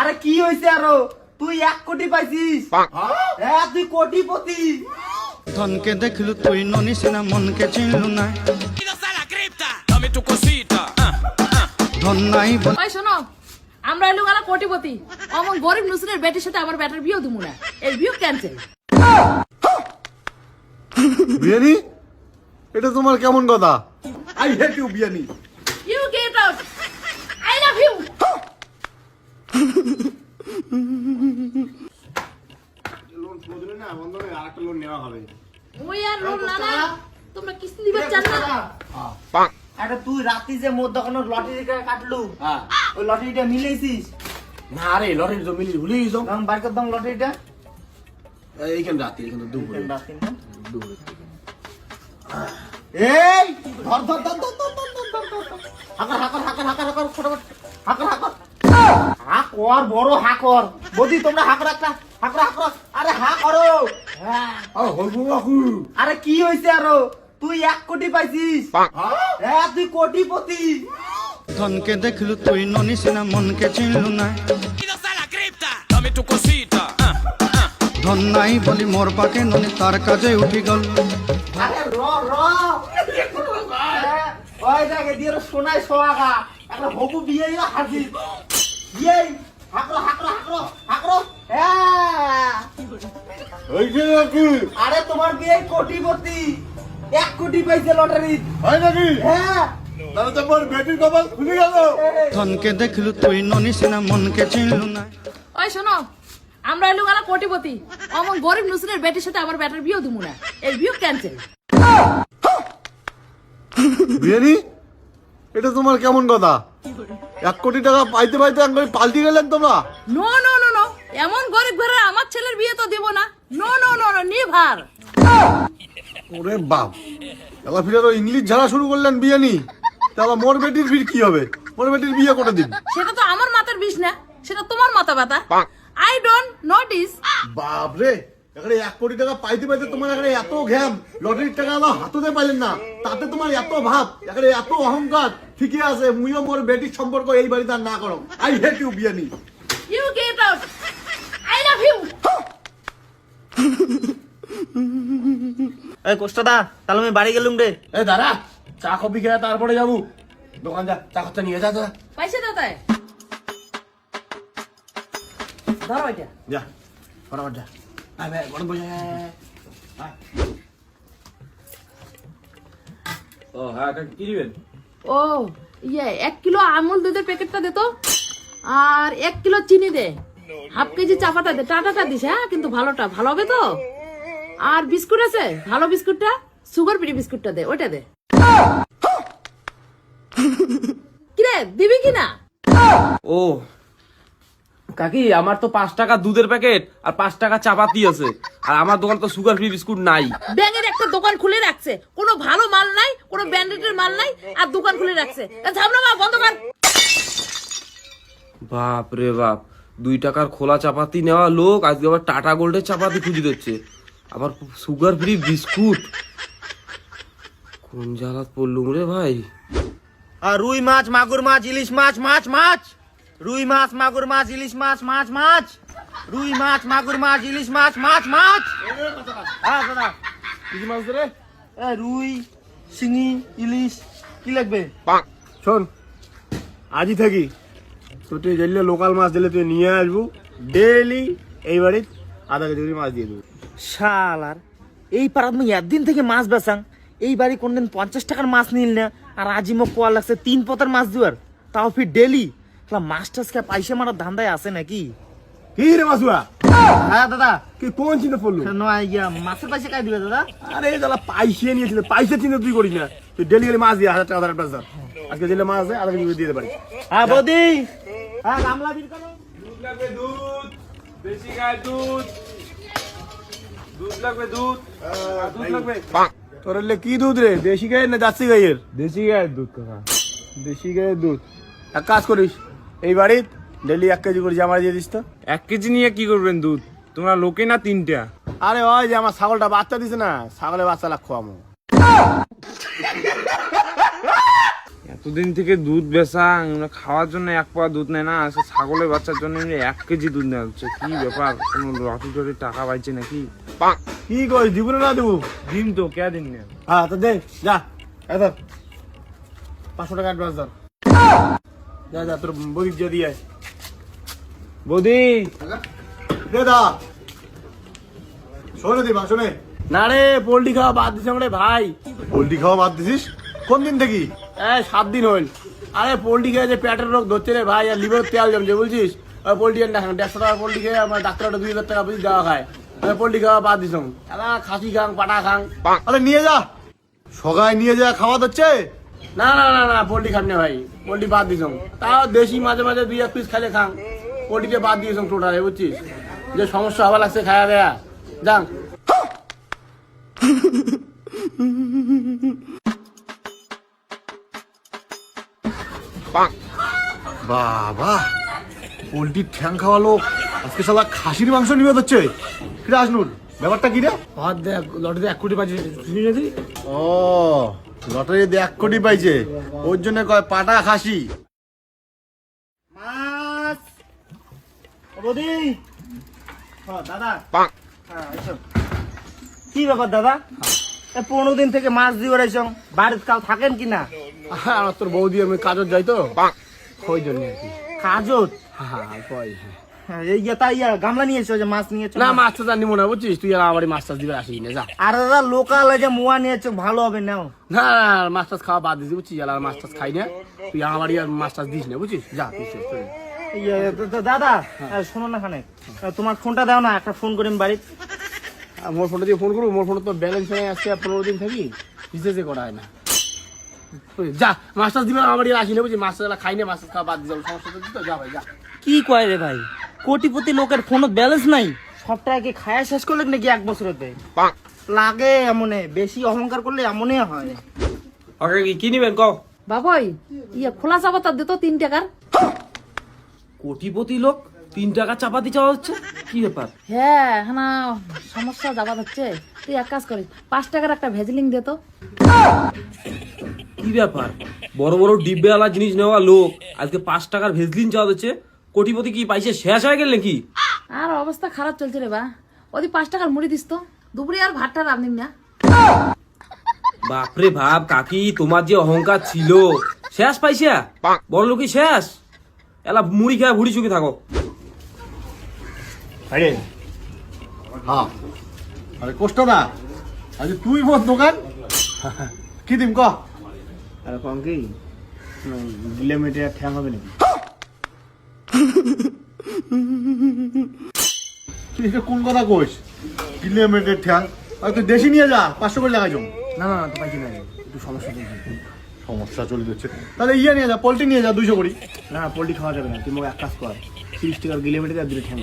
আরে কি হয়েছে আরও? তুই এক কোটি পাইছিস। হ্যাঁ তুই কোটিপতি। ধনকে দেখলু তুই ননিসিনা মনকে চিনলু না. ধন নাই বলে ওই শোনো আমরা এলো গেলা কোটিপতি। অমন গরিব নুসরের বেটির সাথে আমার বেটার বিয়েও দিব না। এই বিয়ে ক্যান্সেল বিয়ানি? এটা তোমার কেমন কথা? আই হেট ইউ বিয়ানি। লোন নেওয়া হবে ওই তুই রাতে যে মোর দোকানে লটারি কাটলু হ্যাঁ। ওই লটারিটা মিলেছিস না রে লটারি তো মিলি ভুলে দাম লটারিটা। এইখান রাতে এইখান তো ধর ধর ধর ধর ধর ধর হাকার হাকর বড় হাকর বদি তোমরা হাকর একটা হাকর হাকর আরে হা করো। হ্যাঁ। আর কি হয়েছে আরও? তুই এক কোটি পাইছিস। হ্যাঁ তুই কোটিপতি। ধনকে দেখলু তুই ননিসিনা মনকে চিনলু না. ধন নাই বলি মোর পাকে ননি তার কাজে উঠি গল। আরে র র। ওই দেখে দিয়ে সোনায় সোহাগা। একটা হবু বিয়ে হাজির। বিয়ে হাকরো হাকরো হাকরো হাকরো হ্যাঁ। নাকি? আরে তোমার বিয়ে কোটিপতি? এক কোটি পাইছে লটারি। হয় নাকি? হ্যাঁ। তাহলে তো বেটির কপাল খুলে গেল। ধনকে দেখলু তুই ননিসিনা মনকে চিনলু না। ওই শোনো আমরা এলো গেলা কোটিপতি। অমন গরিব নুসরের বেটির সাথে আমার না। এই বিয়ে ক্যান্সেল। বিয়ানি এটা তোমার কেমন কথা? এক কোটি টাকা পাইতে পাইতে একবার পাল্টি গেলেন তোমরা? No no no no. এমন গরিব ঘরে আমার ছেলের বিয়ে তো দিব না। No no no no never. ওরে বাপ। এবার ফিরে তো ইংলিশ ঝাড়া শুরু করলেন বিয়ানি। তাহলে মোর বেটির ফির কি হবে? মোর বেটির বিয়ে করে দিন? সেটা তো আমার মাথার বিষ না সেটা তোমার মাথা ব্যথা। আই ডোন্ট নোটিস বাপ রে এখানে এক কোটি টাকা পাইতে পাইতে তোমার এখানে এত ঘ্যাম লটারির টাকা আমার হাততে পাইলেন না। তাতে তোমার এত ভাব এখানে এত অহংকার ঠিকই আছে মুইও মোর বেটির সম্পর্ক এই বাড়িতে আর না করো। I hate you বিয়ানি। You get out I love you এই কোষ্টাদা তাহলে আমি বাড়ি গেলুম রে। এ দাদা চা কফি খেয়ে তারপরে যাব। দোকান যা চা খরচা নিয়ে যা যা পয়সা দাও ধরো এটা। যা। ফটাফট যা। ভাই গরম বসে ও হ্যাঁ কি দিবেন? ও ইয়ে এক কিলো আমুল দুধের প্যাকেটটা দে তো। আর এক কিলো চিনি দে। হাফ কেজি চা পাতা দে। টাটাটা দিস হ্যাঁ কিন্তু ভালোটা ভালো হবে তো? আর বিস্কুট আছে? ভালো বিস্কুটটা? সুগার ফ্রি বিস্কুটটা দে ওইটা দে। কিরে দিবি কি না ও কাকি আমার তো পাঁচ টাকা দুধের প্যাকেট আর পাঁচ টাকা চাপাতি আছে। আর আমার দোকান তো সুগার ফ্রি বিস্কুট নাই। ব্যাঙের একটা দোকান খুলে রাখছে। কোনো ভালো মাল নাই কোনো ব্র্যান্ডেডের মাল নাই আর দোকান খুলে রাখছে। ঝামনা মা বন্ধ কর। বাপ রে বাপ দুই টাকার খোলা চাপাতি নেওয়া লোক আজকে আবার টাটা গোল্ডের চাপাতি খুঁজে দিচ্ছে। আবার সুগার ফ্রি বিস্কুট। কোন জ্বালাত পড়লুম রে ভাই? আর রুই মাছ মাগুর মাছ ইলিশ মাছ মাছ মাছ। রুই মাছ মাগুর মাছ ইলিশ মাছ মাছ মাছ। রুই মাছ মাগুর মাছ ইলিশ মাছ মাছ মাছ। হ্যাঁ দাদা কি মাছ রে এ রুই শিঙি ইলিশ কি লাগবে? শোন আজই থাকি তো তুই গেলে লোকাল মাছ দিলে তুই নিয়ে আসব ডেলি এই বাড়ির আধা কেজি করে মাছ দিয়ে দেবো। শালার এই পাড়াত মুই একদিন থেকে মাছ বেচাং এই বাড়ি কোনদিন পঞ্চাশ টাকার মাছ নিল না আর আজি মোক কোয়া লাগছে তিন পতার মাছ দিবার তাও ফির ডেলি মাছ টাছ কে পয়সা মারার ধান্দায় আছে নাকি? কি রে মাসুয়া? হ্যাঁ দাদা। কি কোন চিন্তা পড়ল? নয় ইয়া মাছের পয়সা কাই দিবে দাদা? আরে জ্বালা পাইসে নিয়েছিল পাইসা চিন্তা তুই করিস না। তুই ডেলি গেলে মাছ দিয়ে হাজার টাকা হাজার টাকা আজকে দিলে মাছ আধা কেজি করে দিয়ে দিতে পারি হ্যাঁ বৌদি। হ্যাঁ গামলা বিল করো। দুধ লাগবে দুধ। বেশি গায়ে দুধ। দুধ লাগবে দুধ। দুধ লাগবে। তোর এলে কি দুধ রে? দেশি গায়ের না জার্সি গায়ের দেশি গায়ের দুধ কাকা। দেশি গায়ের দুধ। এক কাজ করিস এই বাড়ির ডেলি এক কেজি করে জামা দিয়ে দিস তো। এক কেজি নিয়ে কি করবেন দুধ? তোমরা লোকে না তিনটা? আরে ওই যে আমার ছাগলটা বাচ্চা দিছে না ছাগলের বাচ্চা লাখ খোয়ামো। এত দুদিন থেকে দুধ বেচা খাওয়ার জন্য এক পোয়া দুধ নেয় না সে ছাগলের বাচ্চার জন্য এক কেজি দুধ নেওয়া হচ্ছে। কি ব্যাপার? কোনো লটি টটি টাকা পাইছে নাকি? কি কই দিব না দেবো? দিন তো কে দিন না হ্যাঁ তো দে যা ধর পাঁচশো টাকা অ্যাডভান্স ধর। যা যা তোর বদিক দিয়ে দিয়ে। বৌদি! দে দা। শোনে দিবা শোনে না রে পোল্ট্রি খাওয়া বাদ দিছে রে ভাই। পোল্ট্রি খাওয়া বাদ দিছিস? কোন দিন থেকে? এই সাত দিন হইল। আরে পোল্ট্রি খেয়ে যে পেটের রোগ ধরছে রে ভাই আর লিভার তেল জমছে বুঝছিস? ওই পোল্ট্রি আর না দেড়শো টাকা পোল্ট্রি খেয়ে আমার ডাক্তারটা দুই হাজার টাকা বুঝি দেওয়া খায়। আমি পোল্ট্রি খাওয়া বাদ দিছ এলা খাসি খাং পাটা খাং। আরে নিয়ে যা। সগায় নিয়ে যা খাওয়া হচ্ছে না না না না পোল্ট্রি খান না ভাই। পোল্ট্রি বাদ দিছ তাও দেশি মাঝে মাঝে দুই এক পিস খাইলে খাং পোল্ট্রিতে বাদ দিয়েছ টোটালে বুঝছিস? যে সমস্যা হওয়া লাগছে খায়া দেয়া। যান। বাবা পোল্ট্রির ঠ্যাং খাওয়া লোক। আজকে শালা খাসির মাংস নিবে হচ্ছে। কি রে আজনুর ব্যাপারটা কি রে? দেখ লটারিতে এক কোটি তুই ও। লটারিতে এক কোটি পাইছে। ওর জন্য কয় পাটা খাসি। মাছ। বৌদি। দাদা। হ্যাঁ, কি ব্যাপার দাদা? এ পনেরো দিন থেকে মাছ দিয়ে বেড়াইছ। বাড়িতে কাউ থাকেন কি না? আমার তোর বৌদি আমি কাজত যাই তো? ওই জন্য আর কি। কাজত? হ্যাঁ হ্যাঁ। ইয়া তাই ইয়া গামলা নিয়েছো যে মাছ নিয়েছো না মাছ টাছ নিবো না বুঝছিস? তুই আমার বাড়ি মাছ টাছ দিবে আসিস না যা। আর দাদা লোকাল যে মোয়া নিয়েছো ভালো হবে নাও। না না না, মাছ টাছ খাওয়া বাদ দিছি বুঝছিস? আর মাছ টাছ খাই না। তুই আমার বাড়ি আর মাছ টাছ দিস না বুঝছিস? যা তুই চল, চলে। যা। ইয়ে, তো- তো দাদা শোনো না খানে। তোমার ফোনটা দাও না একটা ফোন করি বাড়ি মোর ফোনটা দিয়ে ফোন করব মোর ফোনে তো ব্যালেন্স নেই আজকে আর পনেরো দিন থাকি রিচার্জে করা হয় না। যা মাছ টাছ দিবে আমার বাড়ি আর আসি না বুঝছিস? মাছ খাই না মাছ টাছ খাওয়া বাদ দিয়ে সমস্যা তো দিত, যা ভাই যা। কি কয় রে ভাই? কোটিপতি লোকের ফোনত ব্যালেন্স নাই। সব টাকা কি খায়া শেষ করলে নাকি এক বছরতে? লাগে এমনে বেশি অহংকার করলে এমনই হয়। ওকে কি কি নিবেন কও? বাবাই ইয়ে খোলা চাপাতা দিত তিন টাকার। কোটিপতি লোক তিন টাকা চাপাতি চাওয়া হচ্ছে? কি ব্যাপার? হ্যাঁ হ্যাঁ সমস্যা যাবা হচ্ছে তুই এক কাজ করিস পাঁচ টাকার একটা ভেজলিং দে তো। কি ব্যাপার? বড় বড় ডিব্বেওয়ালা জিনিস নেওয়া লোক আজকে পাঁচ টাকার ভেজলিন চাওয়া হচ্ছে কোটিপতি কি পাইছে শেষ হয়ে গেল নাকি? আর অবস্থা খারাপ চলছে রে বা। ওদি পাঁচ টাকার মুড়ি দিস তো। দুপুরে আর ভাতটা রাঁধনিম না। বাপরে ভাব কাকি তোমার যে অহংকার ছিল শেষ পাইছে? বড় লোকই শেষ? এলা মুড়ি খেয়ে ভুড়ি চুকে থাকো। আরে হ্যাঁ। আরে কষ্ট না। আজ তুই মোর দোকান। কি দিম ক? আরে কম কি গিলে মেটে ঠ্যাং হবে নাকি? তুই এটা কোন কথা কইস? কিলোমিটার ঠ্যাং। আর তুই দেশি নিয়ে যা পাঁচশো করে লাগাইছ। না না না তো পাইছি না একটু সমস্যা চলছে। সমস্যা চলে যাচ্ছে তাহলে ইয়ে নিয়ে যা পোল্ট্রি নিয়ে যা দুইশো করি। না পোল্ট্রি খাওয়া যাবে না। তুই মোক এক কাজ কর তিরিশ টাকার কিলোমিটার আর দুটো ঠ্যাং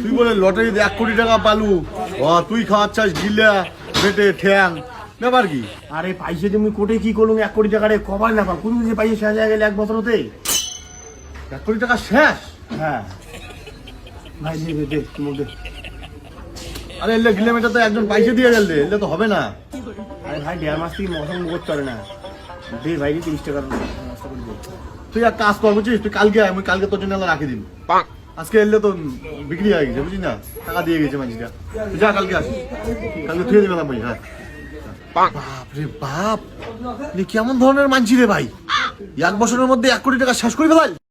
তুই বলে লটারিতে এক কোটি টাকা পালু। তুই খাওয়াচ্ছাস গিলা বেটে ঠ্যাং। ব্যাপার কি? আরে পাইছে তুমি কোটে কি করলুম? এক কোটি টাকা রে কবার না পাম কোন যে পাইছে শেষ হয়ে গেলে এক বছর হতে এক কোটি টাকা শেষ? হ্যাঁ। ভাই দে দে, দে আরে এলে কিলোমিটার তো একজন পয়সা দিয়ে গেল রে এলে তো হবে না। আরে ভাই দেড় মাস থেকে মশন করতে পারে না। দে ভাই দে তিরিশ টাকার দে। তুই এক কাজ কর বুঝছিস? তুই কালকে আয়, আমি কালকে তোর জন্য রাখি দিন আজকে এলে তো বিক্রি হয়ে গেছে বুঝিস না? টাকা দিয়ে গেছে মানুষটা। তুই যা কালকে আসিস কালকে থুয়ে দিবে না ভাই হ্যাঁ। বাপ রে বাপ। কেমন ধরনের মানছি রে ভাই? এক বছরের মধ্যে এক কোটি টাকা শেষ করে ফেলাই।